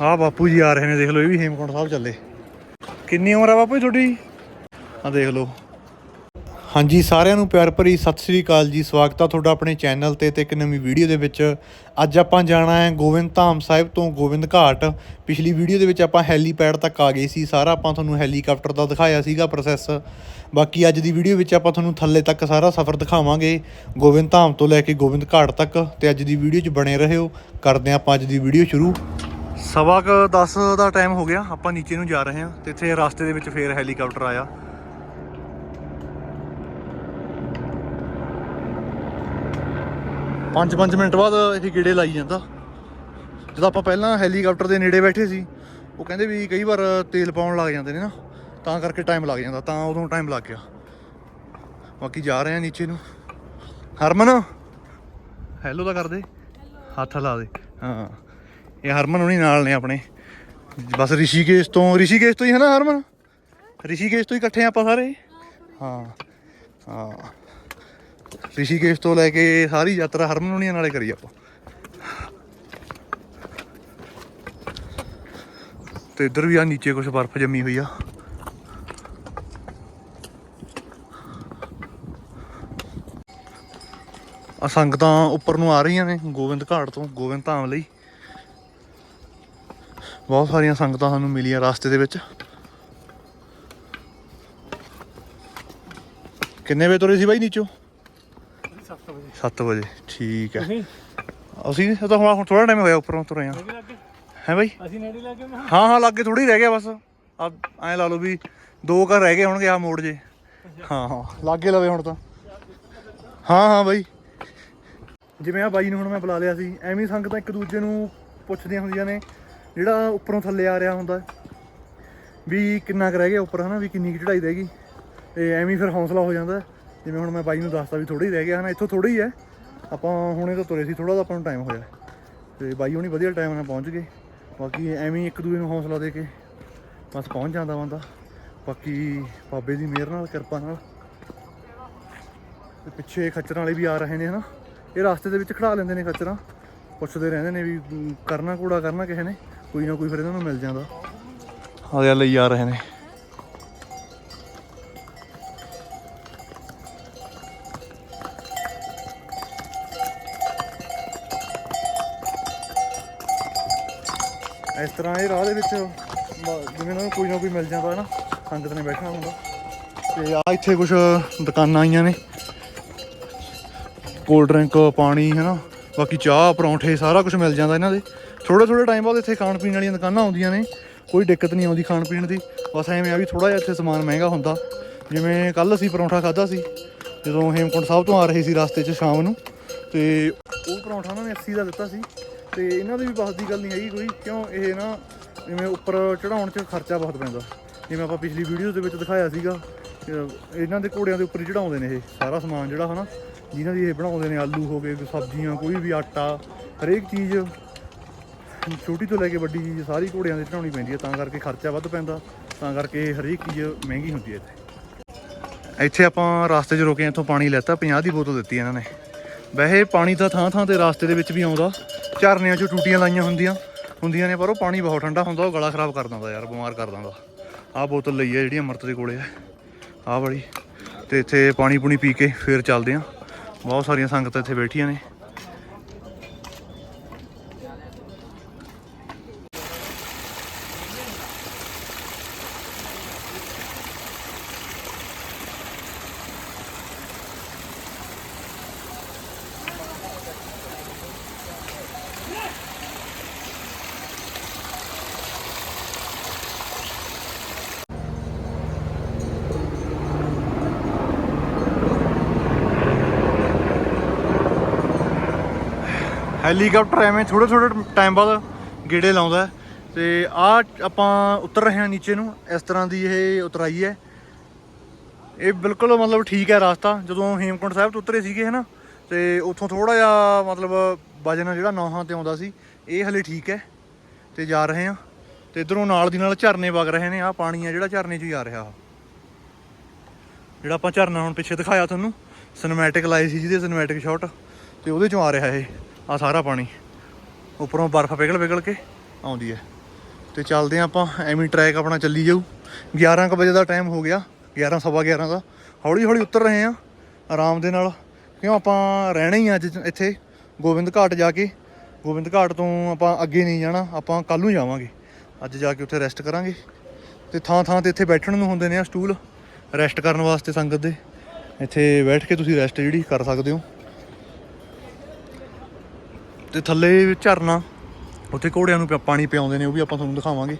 ਆਹ ਬਾਪੂ ਜੀ ਆ ਰਹੇ ਨੇ, ਦੇਖ ਲਓ ਇਹ ਵੀ ਹੇਮਕੁੰਟ ਸਾਹਿਬ ਚੱਲੇ। ਕਿੰਨੀ ਉਮਰ ਆ ਬਾਪੂ ਜੀ ਤੁਹਾਡੀ? ਆ ਦੇਖ ਲਓ। ਹਾਂਜੀ, ਸਾਰਿਆਂ ਨੂੰ ਪਿਆਰ ਭਰੀ ਸਤਿ ਸ੍ਰੀ ਅਕਾਲ ਜੀ। ਸਵਾਗਤ ਆ ਤੁਹਾਡਾ ਆਪਣੇ ਚੈਨਲ ਤੇ ਤੇ ਇੱਕ ਨਵੀਂ ਵੀਡੀਓ ਦੇ ਵਿੱਚ। ਅੱਜ ਆਪਾਂ ਜਾਣਾ ਹੈ ਗੋਬਿੰਦ ਧਾਮ ਸਾਹਿਬ ਤੋਂ ਗੋਬਿੰਦ ਘਾਟ। ਪਿਛਲੀ ਵੀਡੀਓ ਦੇ ਵਿੱਚ ਆਪਾਂ ਹੈਲੀਪੈਡ ਤੱਕ ਆ ਗਏ ਸੀ। ਸਾਰਾ ਆਪਾਂ ਤੁਹਾਨੂੰ ਹੈਲੀਕਾਪਟਰ ਦਾ ਦਿਖਾਇਆ ਸੀਗਾ ਪ੍ਰੋਸੈਸ। ਬਾਕੀ ਅੱਜ ਦੀ ਵੀਡੀਓ ਵਿੱਚ ਆਪਾਂ ਤੁਹਾਨੂੰ ਥੱਲੇ ਤੱਕ ਸਾਰਾ ਸਫ਼ਰ ਦਿਖਾਵਾਂਗੇ ਗੋਬਿੰਦ ਧਾਮ ਤੋਂ ਲੈ ਕੇ ਗੋਬਿੰਦ ਘਾਟ ਤੱਕ। ਤੇ ਅੱਜ ਦੀ ਵੀਡੀਓ 'ਚ ਬਣੇ ਰਹਿਓ ਕਰਦੇ ਹਾਂ ਆਪਾਂ ਅੱਜ ਦੀ ਵੀਡੀਓ ਸ਼ੁਰੂ। ਸਵਾ ਕੁ 10 ਦਾ ਟਾਈਮ ਹੋ ਗਿਆ ਆਪਾਂ ਨੀਚੇ ਨੂੰ ਜਾ ਰਹੇ ਹਾਂ ਤੇ ਇੱਥੇ ਰਸਤੇ ਦੇ ਵਿੱਚ ਫੇਰ ਹੈਲੀਕਾਪਟਰ ਆਇਆ। ਪੰਜ ਪੰਜ ਮਿੰਟ ਬਾਅਦ ਇਹ ਗੇੜੇ ਲਾਈ ਜਾਂਦਾ। ਜਦੋਂ ਆਪਾਂ ਪਹਿਲਾਂ ਹੈਲੀਕਾਪਟਰ ਦੇ ਨੇੜੇ ਬੈਠੇ ਸੀ ਉਹ ਕਹਿੰਦੇ ਵੀ ਕਈ ਵਾਰ ਤੇਲ ਪਾਉਣ ਲੱਗ ਜਾਂਦੇ ਨੇ ਨਾ ਤਾਂ ਕਰਕੇ ਟਾਈਮ ਲੱਗ ਜਾਂਦਾ ਤਾਂ ਉਦੋਂ ਟਾਈਮ ਲੱਗ ਗਿਆ। ਬਾਕੀ ਜਾ ਰਹੇ ਆ ਨੀਚੇ ਨੂੰ। ਹਰਮਨ ਹੈਲੋ ਕਰ ਦੇ। ਹੱਥ ਲਾ ਦੇ। ਹਾਂ। ਇਹ ਹਰਮਨ ਹੁਣੀ ਨਾਲ ਨੇ ਆਪਣੇ। ਬਸ ਰਿਸ਼ੀਕੇਸ਼ ਤੋਂ ਰਿਸ਼ੀਕੇਸ਼ ਤੋਂ ਹੀ ਹੈ ਨਾ ਹਰਮਨ? ਰਿਸ਼ੀਕੇਸ਼ ਤੋਂ ਹੀ ਇਕੱਠੇ ਆ ਆਪਾਂ ਸਾਰੇ? ਹਾਂ। ਹਾਂ। ਰਿਸ਼ੀਕੇਸ਼ ਤੋਂ ਲੈ ਕੇ ਸਾਰੀ ਯਾਤਰਾ ਹਰਮਨ ਹੁਣੀਆਂ ਨਾਲੇ ਕਰੀ ਆਪਾਂ। ਤੇ ਇੱਧਰ ਵੀ ਆ ਨੀਚੇ ਕੁਝ ਬਰਫ਼ ਜੰਮੀ ਹੋਈ ਆ। ਆ ਸੰਗਤਾਂ ਉੱਪਰ ਨੂੰ ਆ ਰਹੀਆਂ ਨੇ ਗੋਬਿੰਦ ਘਾਟ ਤੋਂ, ਗੋਬਿੰਦ ਧਾਮ ਲਈ। ਬਹੁਤ ਸਾਰੀਆਂ ਸੰਗਤਾਂ ਸਾਨੂੰ ਮਿਲੀਆਂ ਰਸਤੇ ਦੇ ਵਿੱਚ। ਕਿੰਨੇ ਵਜੇ ਤੁਰੇ ਸੀ ਬਾਈ ਨੀਚੋਂ? 7 ਵਜੇ। 7 ਵਜੇ ਠੀਕ ਹੈ। ਅਸੀਂ ਇਹ ਤਾਂ ਹੁਣ ਥੋੜਾ ਟਾਈਮ ਹੋਇਆ ਉੱਪਰੋਂ ਤੁਰੇ ਆ ਹੈ ਬਾਈ? ਅਸੀਂ ਨੇੜੇ ਲੱਗੇ ਹਾਂ ਹਾਂ ਲੱਗੇ ਥੋੜੀ ਰਹਿ ਗਿਆ ਬਸ। ਆ ਐਂ ਲਾ ਲਓ ਵੀ ਦੋ ਘਰ ਰਹਿ ਗਏ ਹੋਣਗੇ ਆ ਮੋੜ ਜੇ। ਹਾਂ ਹਾਂ ਲੱਗੇ ਲਵੇ ਹੁਣ ਤਾਂ। ਹਾਂ ਹਾਂ ਬਾਈ। ਜਿਵੇਂ ਆ ਬਾਈ ਨੂੰ ਹੁਣ ਮੈਂ ਬੁਲਾ ਲਿਆ ਸੀ ਐਵੇਂ ਸੰਗਤਾਂ ਇੱਕ ਦੂਜੇ ਨੂੰ ਪੁੱਛਦੀਆਂ ਹੁੰਦੀਆਂ ਨੇ। ਜਿਹੜਾ ਉੱਪਰੋਂ ਥੱਲੇ ਆ ਰਿਹਾ ਹੁੰਦਾ, ਵੀ ਕਿੰਨਾ ਕੁ ਰਹਿ ਗਿਆ ਉੱਪਰ, ਹਨਾ, ਵੀ ਕਿੰਨੀ ਕੁ ਚੜਾਈ ਰਹਿ ਗਈ। ਤੇ ਐਵੇਂ ਫਿਰ ਹੌਸਲਾ ਹੋ ਜਾਂਦਾ। ਜਿਵੇਂ ਹੁਣ ਮੈਂ ਬਾਈ ਨੂੰ ਦੱਸਤਾ ਵੀ ਥੋੜੀ ਰਹਿ ਗਿਆ, ਹਨਾ, ਇੱਥੋਂ ਥੋੜੀ ਹੀ ਹੈ। ਆਪਾਂ ਹੁਣੇ ਤਾਂ ਤੁਰੇ ਸੀ ਥੋੜਾ ਜਿਹਾ ਆਪਾਂ ਨੂੰ ਟਾਈਮ ਹੋਇਆ। ਤੇ ਬਾਈ ਹੁਣੀ ਵਧੀਆ ਟਾਈਮ ਨਾਲ ਪਹੁੰਚ ਗਏ। ਬਾਕੀ ਐਵੇਂ ਹੀ ਇੱਕ ਦੂਜੇ ਨੂੰ ਹੌਸਲਾ ਦੇ ਕੇ ਬਸ ਪਹੁੰਚ ਜਾਂਦਾ ਬੰਦਾ। ਬਾਕੀ ਬਾਬੇ ਦੀ ਮਿਹਰ ਨਾਲ, ਕਿਰਪਾ ਨਾਲ। ਤੇ ਪਿੱਛੇ ਖੱਚਰਾਂ ਵਾਲੇ ਵੀ ਆ ਰਹੇ ਨੇ, ਹਨਾ। ਇਹ ਰਸਤੇ ਦੇ ਵਿੱਚ ਖੜਾ ਲੈਂਦੇ ਨੇ ਖੱਚਰਾਂ। ਪੁੱਛਦੇ ਰਹਿੰਦੇ ਨੇ ਵੀ ਕਰਨਾ ਕੂੜਾ ਕਰਨਾ ਕਿਸੇ ਨੇ। ਕੋਈ ਨਾ ਕੋਈ ਫਿਰ ਇਹਨਾਂ ਨੂੰ ਮਿਲ ਜਾਂਦਾ। ਆ ਗਿਆ ਲਈ ਆ ਰਹੇ ਨੇ। ਇਸ ਤਰ੍ਹਾਂ ਇਹ ਰਾਹ ਦੇ ਵਿੱਚ ਜਿਵੇਂ ਨੂੰ ਕੋਈ ਨਾ ਕੋਈ ਮਿਲ ਜਾਂਦਾ ਹੈ ਨਾ ਸੰਗਤ ਨੇ ਬੈਠਾ ਹੁੰਦਾ। ਤੇ ਆ ਇੱਥੇ ਕੁਝ ਦੁਕਾਨਾਂ ਆਈਆਂ ਨੇ। ਕੋਲਡ ਡਰਿੰਕ ਪਾਣੀ ਹੈ ਨਾ ਬਾਕੀ ਚਾਹ ਪਰੌਂਠੇ ਸਾਰਾ ਕੁਝ ਮਿਲ ਜਾਂਦਾ ਇਹਨਾਂ ਦੇ। ਥੋੜੇ ਥੋੜੇ ਟਾਈਮ ਬਾਅਦ ਇੱਥੇ ਖਾਣ ਪੀਣ ਵਾਲੀਆਂ ਦੁਕਾਨਾਂ ਆਉਂਦੀਆਂ ਨੇ, ਕੋਈ ਦਿੱਕਤ ਨਹੀਂ ਆਉਂਦੀ ਖਾਣ ਪੀਣ ਦੀ। ਬਸ ਐਵੇਂ ਆ ਵੀ ਥੋੜਾ ਜਿਹਾ ਇੱਥੇ ਸਮਾਨ ਮਹਿੰਗਾ ਹੁੰਦਾ। ਜਿਵੇਂ ਕੱਲ ਅਸੀਂ ਪਰੌਂਠਾ ਖਾਦਾ ਸੀ, ਜਦੋਂ ਹੇਮਕੁੰਟ ਸਾਹਿਬ ਤੋਂ ਆ ਰਹੇ ਸੀ ਰਸਤੇ 'ਚ ਸ਼ਾਮ ਨੂੰ, ਤੇ ਉਹ ਪਰੌਂਠਾ ਉਹਨਾਂ ਨੇ 80 ਦਾ ਦਿੱਤਾ ਸੀ, ਤੇ ਇਹਨਾਂ ਦੀ ਵੀ ਬਸ ਦੀ ਗੱਲ ਨਹੀਂ ਹੈਗੀ ਕੋਈ, ਕਿਉਂ ਇਹ ਨਾ ਜਿਵੇਂ ਉੱਪਰ ਚੜਾਉਣ 'ਚ ਖਰਚਾ ਬਹੁਤ ਪੈਂਦਾ। ਜਿਵੇਂ ਆਪਾਂ ਪਿਛਲੀ ਵੀਡੀਓ ਦੇ ਵਿੱਚ ਦਿਖਾਇਆ ਸੀਗਾ ਕਿ ਇਹਨਾਂ ਦੇ ਘੋੜਿਆਂ ਦੇ ਉੱਪਰ ਹੀ ਚੜਾਉਂਦੇ ਨੇ ਇਹ ਸਾਰਾ ਸਮਾਨ ਜਿਹੜਾ ਹਨਾ, ਜਿਨ੍ਹਾਂ ਦੀ ਇਹ ਬਣਾਉਂਦੇ ਨੇ ਆਲੂ ਹੋ ਗਏ, ਸਬਜ਼ੀਆਂ, ਕੋਈ ਵੀ ਆਟਾ, ਹਰੇਕ ਚੀਜ਼ ਛੋਟੀ ਤੋਂ ਲੈ ਕੇ ਵੱਡੀ ਚੀਜ਼ ਸਾਰੀ ਘੋੜਿਆਂ ਦੇ ਚੜਾਉਣੀ ਪੈਂਦੀ ਹੈ, ਤਾਂ ਕਰਕੇ ਖਰਚਾ ਵੱਧ ਪੈਂਦਾ, ਤਾਂ ਕਰਕੇ ਹਰੇਕ ਚੀਜ਼ ਮਹਿੰਗੀ ਹੁੰਦੀ ਹੈ ਇੱਥੇ। ਇੱਥੇ ਆਪਾਂ ਰਸਤੇ 'ਚ ਰੁਕੇ ਇੱਥੋਂ ਪਾਣੀ ਲੈਤਾ 50 ਦੀ ਬੋਤਲ ਦਿੱਤੀ ਇਹਨਾਂ ਨੇ। ਵੈਸੇ ਪਾਣੀ ਤਾਂ ਥਾਂ ਥਾਂ ਤੇ ਰਸਤੇ ਦੇ ਵਿੱਚ ਵੀ ਆਉਂਦਾ, ਝਰਨਿਆਂ 'ਚੋਂ ਟੂਟੀਆਂ ਲਾਈਆਂ ਹੁੰਦੀਆਂ ਹੁੰਦੀਆਂ ਨੇ, ਪਰ ਉਹ ਪਾਣੀ ਬਹੁਤ ਠੰਡਾ ਹੁੰਦਾ, ਉਹ ਗਲਾ ਖਰਾਬ ਕਰ ਦਿੰਦਾ ਯਾਰ, ਬਿਮਾਰ ਕਰ ਦਿੰਦਾ। ਆਹ ਬੋਤਲ ਲਈ ਹੈ ਜਿਹੜੀ ਅਮਰਤ ਦੇ ਕੋਲੇ ਹੈ, ਆਹ ਵਾਲੀ। ਤੇ ਇੱਥੇ ਪਾਣੀ ਪੂਣੀ ਪੀ ਕੇ ਫੇਰ ਚੱਲਦੇ ਆਂ ਬਹੁਤ ਸਾਰੀਆਂ ਸੰਗਤਾਂ ਇੱਥੇ ਬੈਠੀਆਂ ਨੇ। ਹੈਲੀਕਾਪਟਰ ਐਵੇਂ ਥੋੜੇ ਥੋੜੇ ਟਾਈਮ ਬਾਅਦ ਗੇੜੇ ਲਾਉਂਦਾ ਹੈ। ਤੇ ਆ ਆਪਾਂ ਉਤਰ ਰਹੇ ਹਾਂ ਨੀਚੇ ਨੂੰ, ਇਸ ਤਰ੍ਹਾਂ ਦੀ ਇਹ ਉਤਰਾਈ ਹੈ ਇਹ ਬਿਲਕੁਲ ਮਤਲਬ ਠੀਕ ਹੈ ਰਾਸਤਾ, ਜਦੋਂ ਹੇਮਕੁੰਟ ਸਾਹਿਬ ਤੋਂ ਉਤਰੇ ਸੀਗੇ, ਹਨਾ, ਤੇ ਉੱਥੋਂ ਥੋੜਾ ਜਿਹਾ ਮਤਲਬ ਵਜਨ ਜਿਹੜਾ ਨੌਹਾਂ ਤੇ ਆਉਂਦਾ ਸੀ, ਇਹ ਹਲੇ ਠੀਕ ਹੈ ਤੇ ਜਾ ਰਹੇ ਹਾਂ ਤੇ ਇਧਰੋਂ ਨਾਲ ਦੀ ਨਾਲ ਝਰਨੇ ਵਗ ਰਹੇ ਨੇ ਆ ਪਾਣੀ ਆ ਜਿਹੜਾ ਝਰਨੇ 'ਚ ਹੀ ਆ ਰਿਹਾ ਜਿਹੜਾ ਆਪਾਂ ਝਰਨਾ ਹੁਣ ਪਿੱਛੇ ਦਿਖਾਇਆ ਤੁਹਾਨੂੰ ਸਿਨੇਮੈਟਿਕ ਲਾਈ ਸੀ ਜਿਹਦੇ ਸਿਨੇਮੈਟਿਕ ਸ਼ਾਟ ਤੇ ਉਹਦੇ ਚੋਂ ਆ ਰਿਹਾ ਇਹ ਆ ਸਾਰਾ ਪਾਣੀ। ਉੱਪਰੋਂ ਬਰਫ਼ ਪਿਘਲ ਪਿਘਲ ਕੇ ਆਉਂਦੀ ਹੈ। ਤੇ ਚੱਲਦੇ ਆ ਆਪਾਂ, ਐਵੇਂ ਟਰੈਕ ਆਪਣਾ ਚੱਲੀ ਜਾਊ। 11 ਕੁ ਵਜੇ ਦਾ ਟਾਈਮ ਹੋ ਗਿਆ 11 ਸਵਾ 11 ਦਾ। ਹੌਲੀ ਹੌਲੀ ਉਤਰ ਰਹੇ ਆ ਆਰਾਮ ਦੇ ਨਾਲ। ਕਿਉਂ ਆਪਾਂ ਰਹਿਣਾ ਹੀ ਆ ਅੱਜ ਇੱਥੇ, ਗੋਬਿੰਦ ਘਾਟ ਜਾ ਕੇ। ਗੋਬਿੰਦ ਘਾਟ ਤੋਂ ਆਪਾਂ ਅੱਗੇ ਨਹੀਂ ਜਾਣਾ, ਆਪਾਂ ਕੱਲ ਨੂੰ ਜਾਵਾਂਗੇ। ਅੱਜ ਜਾ ਕੇ ਉੱਥੇ ਰੈਸਟ ਕਰਾਂਗੇ। ਤੇ ਥਾਂ ਥਾਂ ਤੇ ਇੱਥੇ ਬੈਠਣ ਨੂੰ ਹੁੰਦੇ ਨੇ ਆ ਸਟੂਲ। ਰੈਸਟ ਕਰਨ ਵਾਸਤੇ ਸੰਗਤ ਦੇ। ਇੱਥੇ ਬੈਠ ਕੇ ਤੁਸੀਂ ਰੈਸਟ ਜਿਹੜੀ ਕਰ ਸਕਦੇ ਹੋ। ਤੇ ਥੱਲੇ ਝਰਨਾ ਉੱਥੇ ਘੋੜਿਆਂ ਨੂੰ ਪਾਣੀ ਪਿਆਉਂਦੇ ਨੇ ਉਹ ਵੀ ਆਪਾਂ ਤੁਹਾਨੂੰ ਦਿਖਾਵਾਂਗੇ।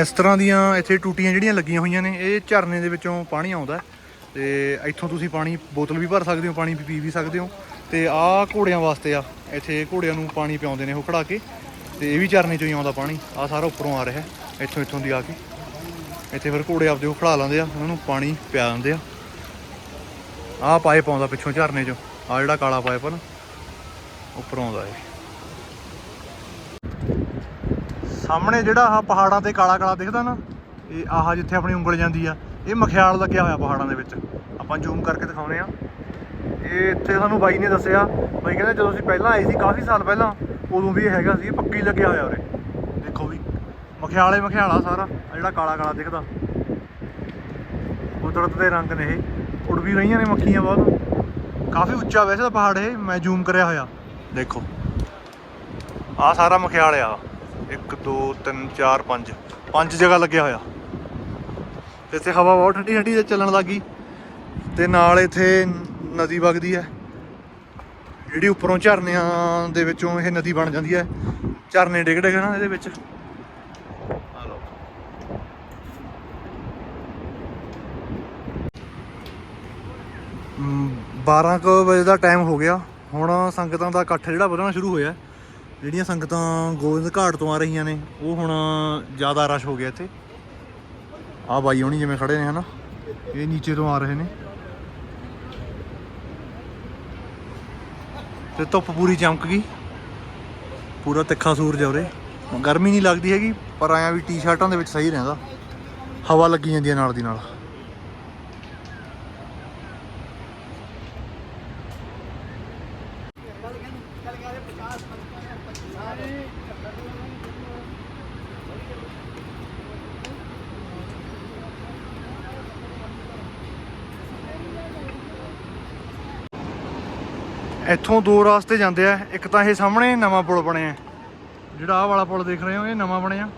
ਇਸ ਤਰ੍ਹਾਂ ਦੀਆਂ ਇੱਥੇ ਟੂਟੀਆਂ ਜਿਹੜੀਆਂ ਲੱਗੀਆਂ ਹੋਈਆਂ ਨੇ, ਇਹ ਝਰਨੇ ਦੇ ਵਿੱਚੋਂ ਪਾਣੀ ਆਉਂਦਾ ਹੈ ਤੇ ਇੱਥੋਂ ਤੁਸੀਂ ਪਾਣੀ ਬੋਤਲ ਵੀ ਭਰ ਸਕਦੇ ਹੋ, ਪਾਣੀ ਪੀ ਵੀ ਸਕਦੇ ਹੋ ਤੇ ਆਹ ਘੋੜਿਆਂ ਵਾਸਤੇ ਆ, ਇੱਥੇ ਘੋੜਿਆਂ ਨੂੰ ਪਾਣੀ ਪਿਆਉਂਦੇ ਨੇ ਉਹ ਖੜਾ ਕੇ ਤੇ ਇਹ ਵੀ ਝਰਨੇ ਚੋਂ ਹੀ ਆਉਂਦਾ ਪਾਣੀ ਆ ਸਾਰਾ ਉੱਪਰੋਂ ਆ ਰਿਹਾ ਇੱਥੋਂ ਇੱਥੋਂ ਦੀ ਆ ਕੇ। ਇੱਥੇ ਫਿਰ ਘੋੜੇ ਆਪਦੇ ਉਹ ਖੜਾ ਲੈਂਦੇ ਆ, ਉਹਨਾਂ ਨੂੰ ਪਾਣੀ ਪਿਆ ਦਿੰਦੇ ਆ। ਆਹ ਪਾਈਪ ਆਉਂਦਾ ਪਿੱਛੋਂ ਝਰਨੇ ਚੋਂ ਆ ਜਿਹੜਾ ਕਾਲਾ ਪਾਈਪ ਆ ਨਾ, ਉੱਪਰੋਂ ਆਉਂਦਾ ਇਹ। ਸਾਹਮਣੇ ਜਿਹੜਾ ਆਹ ਪਹਾੜਾਂ ਤੇ ਕਾਲਾ ਕਾਲਾ ਦਿਖਦਾ ਨਾ, ਇਹ ਆਹ ਜਿੱਥੇ ਆਪਣੀ ਉਂਗਲ ਜਾਂਦੀ ਆ, ਇਹ ਮਖਿਆਲ ਲੱਗਿਆ ਹੋਇਆ ਪਹਾੜਾਂ ਦੇ ਵਿੱਚ। ਆਪਾਂ ਜ਼ੂਮ ਕਰਕੇ ਦਿਖਾਉਨੇ ਆ ਇਹ ਇੱਥੇ ਸਾਨੂੰ ਬਾਈ ਨੇ ਦੱਸਿਆ, ਬਾਈ ਕਹਿੰਦਾ ਜਦੋਂ ਅਸੀਂ ਪਹਿਲਾਂ ਆਏ ਸੀ, ਕਾਫੀ ਸਾਲ ਪਹਿਲਾਂ, ਉਦੋਂ ਵੀ ਇਹ ਹੈਗਾ ਸੀ ਪੱਕੀ ਲੱਗਿਆ ਹੋਇਆ ਉਰੇ। ਦੇਖੋ ਵੀ, ਮਖਿਆਲੇ ਮਖਿਆਲਾ ਸਾਰਾ, ਆਹ ਜਿਹੜਾ ਕਾਲਾ ਕਾਲਾ ਦਿਖਦਾ। ਕੁਦਰਤ ਦੇ ਰੰਗ ਨੇ ਇਹ ਉੜ ਵੀ ਰਹੀਆਂ ਨੇ ਮੱਖੀਆਂ ਬਹੁਤ। ਕਾਫੀ ਉੱਚਾ ਵੈਸੇ ਤਾਂ ਪਹਾੜ ਇਹ, ਮੈਂ ਜ਼ੂਮ ਕਰਿਆ ਹੋਇਆ। ਦੇਖੋ ਆ ਸਾਰਾ ਮਖਿਆਲ ਆ। 1 2 3 4 5 ਪੰਜ ਜਗ੍ਹਾ ਲੱਗਿਆ ਹੋਇਆ। ਤੇ ਇੱਥੇ ਹਵਾ ਬਹੁਤ ਠੰਡੀ ਠੰਡੀ ਤੇ ਚੱਲਣ ਲੱਗੀ ਤੇ ਨਾਲ ਇੱਥੇ ਨਦੀ ਵਗਦੀ ਹੈ। ਜਿਹੜੀ ਉੱਪਰੋਂ ਝਰਨਿਆਂ ਦੇ ਵਿੱਚੋਂ ਇਹ ਨਦੀ ਬਣ ਜਾਂਦੀ ਹੈ। ਝਰਨੇ ਡਿੱਗ ਡਿੱਗ ਨਾ ਇਹਦੇ ਵਿੱਚ। ਆ ਲਓ ਮ, 12 ਕੁ ਵਜੇ ਦਾ ਟਾਈਮ ਹੋ ਗਿਆ। ਹੁਣ ਸੰਗਤਾਂ ਦਾ ਇਕੱਠ ਜਿਹੜਾ ਵਧਣਾ ਸ਼ੁਰੂ ਹੋਇਆ। ਜਿਹੜੀਆਂ ਸੰਗਤਾਂ ਗੋਬਿੰਦ ਘਾਟ ਤੋਂ ਆ ਰਹੀਆਂ ਨੇ, ਉਹ ਹੁਣ ਜ਼ਿਆਦਾ ਰਸ਼ ਹੋ ਗਿਆ ਇੱਥੇ। ਆ ਬਾਈ ਹੋਣੀ ਜਿਵੇਂ ਖੜੇ ਨੇ, ਹਨਾ? ਇਹ ਨੀਚੇ ਤੋਂ ਆ ਰਹੇ ਨੇ। ਤੇ ਧੁੱਪ ਪੂਰੀ ਚਮਕ ਗਈ। ਪੂਰਾ ਤਿੱਖਾ ਸੂਰਜ ਆ ਉਰੇ। ਗਰਮੀ ਨਹੀਂ ਲੱਗਦੀ ਹੈਗੀ, ਪਰ ਆਇਆ ਵੀ ਟੀ-ਸ਼ਰਟਾਂ ਦੇ ਵਿੱਚ ਸਹੀ ਰਹਿੰਦਾ। ਹਵਾ ਲੱਗੀ ਜਾਂਦੀ ਹੈ ਨਾਲ ਦੀ ਨਾਲ। ਇੱਥੋਂ ਦੋ ਰਾਸਤੇ ਜਾਂਦੇ ਆ, ਇੱਕ ਤਾਂ ਇਹ ਸਾਹਮਣੇ ਨਵਾਂ ਪੁਲ ਬਣਿਆ। ਜਿਹੜਾ ਆਹ ਵਾਲਾ ਪੁਲ ਦੇਖ ਰਹੇ ਹੋ, ਇਹ ਨਵਾਂ ਬਣਿਆ।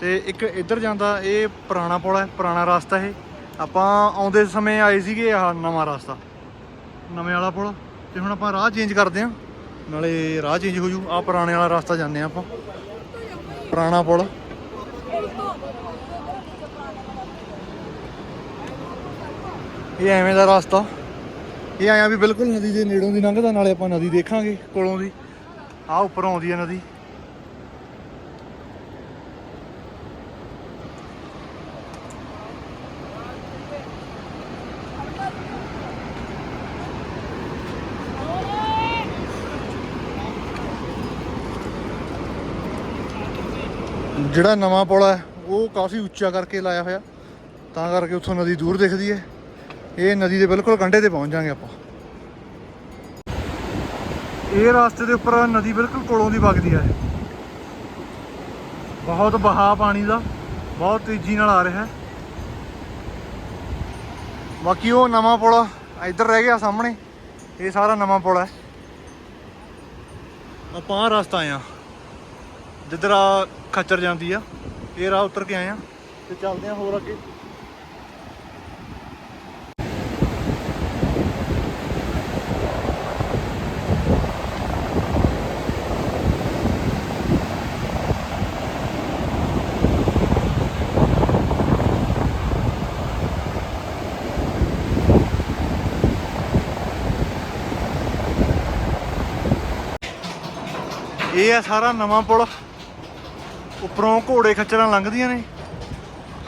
ਤੇ ਇੱਕ ਇੱਧਰ ਜਾਂਦਾ, ਇਹ ਪੁਰਾਣਾ ਪੁਲ ਹੈ, ਪੁਰਾਣਾ ਰਾਸਤਾ ਇਹ। ਆਪਾਂ ਆਉਂਦੇ ਸਮੇਂ ਆਏ ਸੀਗੇ ਆਹ ਨਵਾਂ ਰਸਤਾ, ਨਵੇਂ ਵਾਲਾ ਪੁਲ। ਤੇ ਹੁਣ ਆਪਾਂ ਰਾਹ ਚੇਂਜ ਕਰਦੇ ਆ ਨਾਲੇ ਰਾਹ ਚੇਂਜ ਹੋ ਜੂ, ਆਹ ਪੁਰਾਣੇ ਵਾਲਾ ਰਸਤਾ ਜਾਂਦੇ ਆ ਆਪਾਂ। ਪੁਰਾਣਾ ਪੁਲ। ਇਹ ਐਵੇਂ ਦਾ ਰਸਤਾ। ਇਹ ਆਇਆ ਵੀ ਬਿਲਕੁਲ ਨਦੀ ਦੇ ਨੇੜੋਂ ਦੀ ਲੰਘਦਾ, ਨਾਲੇ ਆਪਾਂ ਨਦੀ ਦੇਖਾਂਗੇ ਕੋਲੋਂ ਦੀ। ਆਹ ਉੱਪਰੋਂ ਆਉਂਦੀ ਹੈ ਨਦੀ। ਜਿਹੜਾ ਨਵਾਂ ਪੁਲ ਹੈ, ਉਹ ਕਾਫੀ ਉੱਚਾ ਕਰਕੇ ਲਾਇਆ ਹੋਇਆ। ਤਾਂ ਕਰਕੇ ਉੱਥੋਂ ਨਦੀ ਦੂਰ ਦਿਖਦੀ ਹੈ। ਇਹ ਨਦੀ ਦੇ ਬਿਲਕੁਲ ਕੰਢੇ ਤੇ ਪਹੁੰਚ ਜਾਾਂਗੇ ਆਪਾਂ। ਇਹ ਰਸਤੇ ਦੇ ਉੱਪਰ ਨਦੀ ਬਿਲਕੁਲ ਕੋਲੋਂ ਦੀ ਵਗਦੀ ਆ ਬਹੁਤ ਬਹਾ ਪਾਣੀ ਦਾ, ਬਹੁਤ ਤੇਜ਼ੀ ਨਾਲ ਆ ਰਿਹਾ। ਹੈ ਬਾਕੀ ਉਹ ਨਵਾਂ ਪੁਲ ਇੱਧਰ ਰਹਿ ਗਿਆ ਸਾਹਮਣੇ, ਇਹ ਸਾਰਾ ਨਵਾਂ ਪੁਲ ਹੈ ਆਪਾਂ ਆਹ ਰਸਤਾ ਆਇਆ ਜਿੱਧਰ ਆ ਖੱਚਰ ਜਾਂਦੀ ਆ, ਇਹ ਰਾਹ ਉਤਰ ਕੇ ਆਏ ਆ ਤੇ ਚੱਲਦੇ ਆ ਹੋਰ ਅੱਗੇ। ਇਹ ਆ ਸਾਰਾ ਨਵਾਂ ਪੁਲ। ਉੱਪਰੋਂ ਘੋੜੇ ਖੱਚਰਾਂ ਲੰਘਦੀਆਂ ਨੇ।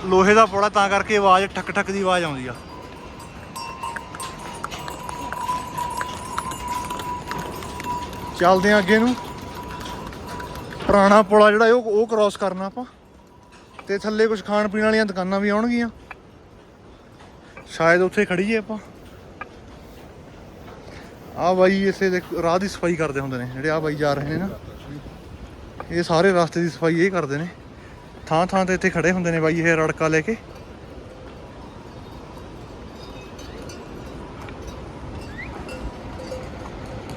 ਲੋਹੇ ਦਾ ਪੁਲ ਆ, ਤਾਂ ਕਰਕੇ ਆਵਾਜ਼ ਠੱਕ ਠੱਕ ਦੀ ਆਵਾਜ਼ ਆਉਂਦੀ ਆ। ਚੱਲਦੇ ਆ ਅੱਗੇ ਨੂੰ। ਪੁਰਾਣਾ ਪੁਲ ਆ ਜਿਹੜਾ, ਉਹ ਉਹ ਕ੍ਰਾਸ ਕਰਨਾ ਆਪਾਂ। ਤੇ ਥੱਲੇ ਕੁਝ ਖਾਣ ਪੀਣ ਵਾਲੀਆਂ ਦੁਕਾਨਾਂ ਵੀ ਆਉਣਗੀਆਂ। ਸ਼ਾਇਦ ਉੱਥੇ ਖੜੀਏ ਆਪਾਂ। ਆ ਬਾਈ ਇਸੇ ਦੇ ਰਾਹ ਦੀ ਸਫ਼ਾਈ ਕਰਦੇ ਹੁੰਦੇ ਨੇ, ਜਿਹੜੇ ਆ ਬਾਈ ਜਾ ਰਹੇ ਨੇ ਨਾ। ਇਹ ਸਾਰੇ ਰਸਤੇ ਦੀ ਸਫ਼ਾਈ ਇਹ ਕਰਦੇ ਨੇ। ਥਾਂ ਥਾਂ ਤੇ ਇੱਥੇ ਖੜੇ ਹੁੰਦੇ ਨੇ ਬਾਈ ਇਹ ਰੜਕਾ ਲੈ ਕੇ।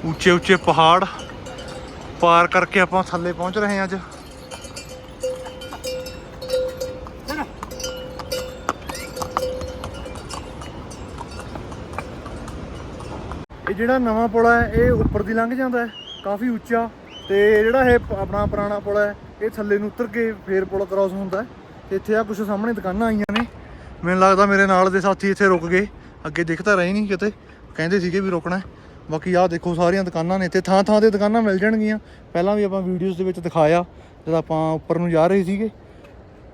ਉੱਚੇ ਉੱਚੇ ਪਹਾੜ ਪਾਰ ਕਰਕੇ ਆਪਾਂ ਥੱਲੇ ਪਹੁੰਚ ਰਹੇ ਹਾਂ ਅੱਜ। ਇਹ ਜਿਹੜਾ ਨਵਾਂ ਪੁਲ ਹੈ, ਇਹ ਉੱਪਰ ਦੀ ਲੰਘ ਜਾਂਦਾ ਹੈ, ਕਾਫੀ ਉੱਚਾ। ਤੇ ਜਿਹੜਾ ਇਹ ਆਪਣਾ ਪੁਰਾਣਾ ਪੁਲ ਹੈ, ਇਹ ਥੱਲੇ ਨੂੰ ਉਤਰ ਕੇ ਫੇਰ ਪੁਲ ਕ੍ਰਾਸ ਹੁੰਦਾ ਹੈ। ਤੇ ਇੱਥੇ ਆ ਕੁਝ ਸਾਹਮਣੇ ਦੁਕਾਨਾਂ ਆਈਆਂ ਨੇ। ਮੈਨੂੰ ਲੱਗਦਾ ਮੇਰੇ ਨਾਲ ਦੇ ਸਾਥੀ ਇੱਥੇ ਰੁਕ ਗਏ। ਅੱਗੇ ਦਿਖਤਾ ਰਹੇ ਨਹੀਂ ਕਿਤੇ। ਕਹਿੰਦੇ ਸੀਗੇ ਵੀ ਰੁਕਣਾ ਬਾਕੀ ਆਹ ਦੇਖੋ ਸਾਰੀਆਂ ਦੁਕਾਨਾਂ ਨੇ ਇੱਥੇ। ਥਾਂ ਥਾਂ ਤੇ ਦੁਕਾਨਾਂ ਮਿਲ ਜਾਣਗੀਆਂ। ਪਹਿਲਾਂ ਵੀ ਆਪਾਂ ਵੀਡੀਓਜ਼ ਦੇ ਵਿੱਚ ਦਿਖਾਇਆ, ਜਦ ਆਪਾਂ ਉੱਪਰ ਨੂੰ ਜਾ ਰਹੇ ਸੀਗੇ।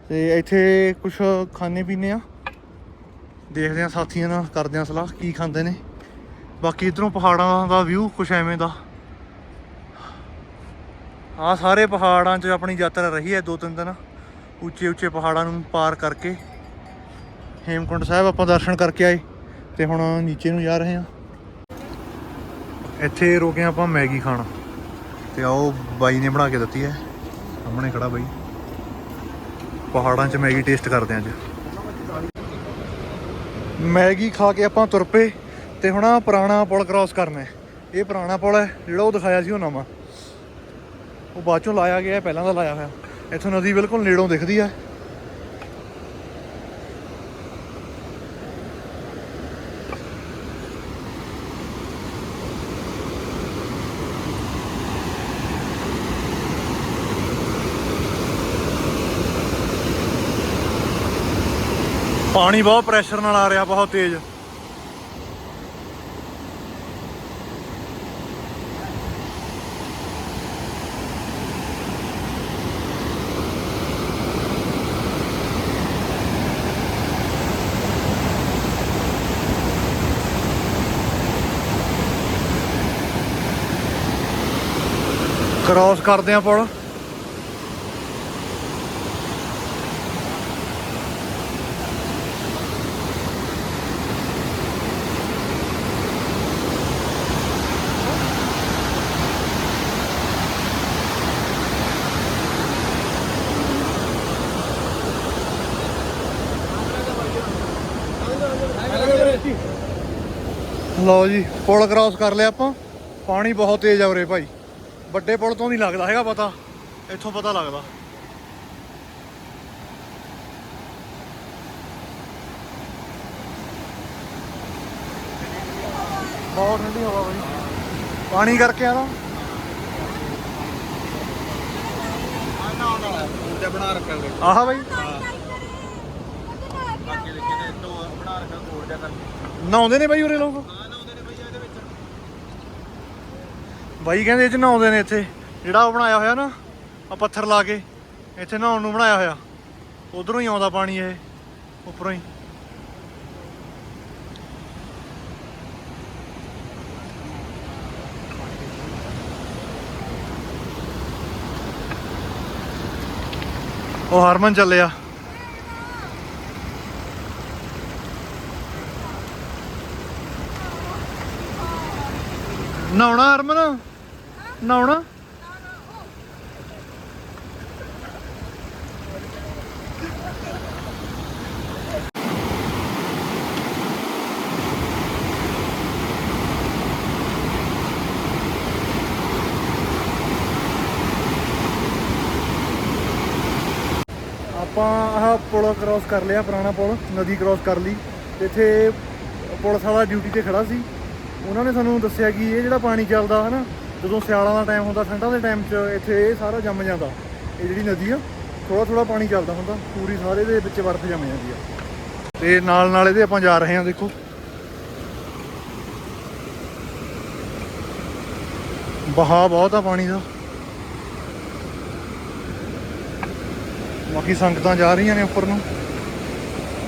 ਤੇ ਇੱਥੇ ਕੁਝ ਖਾਣੇ ਪੀਣੇ ਆ। ਦੇਖਦੇ ਆ ਸਾਥੀਆਂ ਨਾਲ, ਕਰਦੇ ਆ ਸਲਾਹ, ਕੀ ਖਾਂਦੇ ਨੇ। ਬਾਕੀ ਇਧਰੋਂ ਪਹਾੜਾਂ ਦਾ ਵਿਊ ਕੁਛ ਐਵੇਂ ਦਾ। ਆ ਸਾਰੇ ਪਹਾੜਾਂ 'ਚ ਆਪਣੀ ਯਾਤਰਾ ਰਹੀ ਹੈ ਦੋ ਤਿੰਨ ਦਿਨ। ਉੱਚੇ ਉੱਚੇ ਪਹਾੜਾਂ ਨੂੰ ਪਾਰ ਕਰਕੇ ਹੇਮਕੁੰਟ ਸਾਹਿਬ ਆਪਾਂ ਦਰਸ਼ਨ ਕਰਕੇ ਆਏ ਤੇ ਹੁਣ ਨੀਚੇ ਨੂੰ ਜਾ ਰਹੇ ਹਾਂ। ਇੱਥੇ ਰੁਕੇ ਆਪਾਂ ਮੈਗੀ ਖਾਣ। ਤੇ ਆਓ ਬਾਈ ਨੇ ਬਣਾ ਕੇ ਦਿੱਤੀ ਹੈ। ਸਾਹਮਣੇ ਖੜਾ ਬਾਈ। ਪਹਾੜਾਂ 'ਚ ਮੈਗੀ ਟੇਸਟ ਕਰਦੇ ਹਾਂ ਅੱਜ। ਮੈਗੀ ਖਾ ਕੇ ਆਪਾਂ ਤੁਰ ਪਏ ਤੇ ਹੁਣ ਆ ਪੁਰਾਣਾ ਪੁਲ ਕ੍ਰਾਸ ਕਰਨਾ ਹੈ। ਇਹ ਪੁਰਾਣਾ ਪੁਲ ਹੈ, ਜਿਹੜਾ ਉਹ ਦਿਖਾਇਆ ਸੀ ਉਹ ਨਵਾਂ। ਉਹ ਬਾਅਦ ਚੋਂ ਲਾਇਆ ਗਿਆ, ਪਹਿਲਾਂ ਦਾ ਲਾਇਆ ਹੋਇਆ। ਇੱਥੋਂ ਨਦੀ ਬਿਲਕੁਲ ਨੇੜੋਂ ਦਿਖਦੀ ਹੈ ਪਾਣੀ ਬਹੁਤ ਪ੍ਰੈਸ਼ਰ ਨਾਲ ਆ ਰਿਹਾ, ਬਹੁਤ ਤੇਜ਼। ਕ੍ਰਾਸ ਕਰਦੇ ਆ ਪੁਲ। ਲਓ ਜੀ, ਪੁਲ ਕ੍ਰਾਸ ਕਰ ਲਿਆ ਆਪਾਂ। ਪਾਣੀ ਬਹੁਤ ਤੇਜ਼ ਆ ਉਰੇ ਭਾਈ। ਵੱਡੇ ਪੁਲ ਤੋਂ ਨਹੀਂ ਲੱਗਦਾ ਹੈਗਾ ਪਤਾ। ਇੱਥੋਂ ਪਤਾ ਲੱਗਦਾ। ਬਹੁਤ ਠੰਡੀ ਹਵਾ ਬਈ। ਪਾਣੀ ਕਰਕੇ ਆ ਨਾ ਤੇ ਬਣਾ ਰੱਖਿਆ ਉਰੇ ਆਹ ਬਾਈ ਤੋਂ ਕਰ ਨਹਾਉਂਦੇ ਨੇ ਬਾਈ ਉਰੇ ਲੋਕ ਹਾਂ ਨਾ ਉਹਦੇ ਨੇ ਭਈਆ ਇਹਦੇ ਵਿੱਚ ਬਾਈ ਕਹਿੰਦੇ ਇਹ ਚ ਨਹਾਉਂਦੇ ਨੇ ਇੱਥੇ। ਜਿਹੜਾ ਉਹ ਬਣਾਇਆ ਹੋਇਆ ਨਾ ਆ ਪੱਥਰ ਲਾ ਕੇ, ਇੱਥੇ ਨਹਾਉਣ ਨੂੰ ਬਣਾਇਆ ਹੋਇਆ। ਉਧਰੋਂ ਹੀ ਆਉਂਦਾ ਪਾਣੀ ਇਹ, ਉੱਪਰੋਂ ਹੀ। ਉਹ ਹਰਮਨ ਚੱਲਿਆ। ਨਹਾਉਣਾ ਹਰਮਨ? ਨਹਾਉਣਾ? ਆਪਾਂ ਆਹ ਪੁਲ ਕ੍ਰਾਸ ਕਰ ਲਿਆ, ਪੁਰਾਣਾ ਪੁਲ, ਨਦੀ ਕ੍ਰਾਸ ਕਰ ਲਈ। ਤੇ ਇੱਥੇ ਪੁਲਿਸ ਵਾਲਾ ਡਿਊਟੀ ਤੇ ਖੜਾ ਸੀ। ਉਹਨਾਂ ਨੇ ਸਾਨੂੰ ਦੱਸਿਆ ਕਿ ਇਹ ਜਿਹੜਾ ਪਾਣੀ ਚੱਲਦਾ ਹਨਾ ਜਦੋਂ ਸਿਆਲਾਂ ਦਾ ਟਾਈਮ ਹੁੰਦਾ, ਠੰਡਾ ਦੇ ਟਾਈਮ 'ਚ ਇੱਥੇ ਇਹ ਸਾਰਾ ਜੰਮ ਜਾਂਦਾ। ਇਹ ਜਿਹੜੀ ਨਦੀ ਆ ਥੋੜਾ ਥੋੜਾ ਪਾਣੀ ਚੱਲਦਾ ਹੁੰਦਾ, ਪੂਰੀ ਸਾਰੇ ਦੇ ਵਿੱਚ ਵਰਤ ਜੰਮ ਜਾਂਦੀ ਆ। ਤੇ ਨਾਲ ਨਾਲ ਇਹਦੇ ਆਪਾਂ ਜਾ ਰਹੇ ਹਾਂ, ਦੇਖੋ। ਬਹਾ ਬਹੁਤ ਆ ਪਾਣੀ ਦਾ। ਬਾਕੀ ਸੰਗਤਾਂ ਜਾ ਰਹੀਆਂ ਨੇ ਉੱਪਰ ਨੂੰ।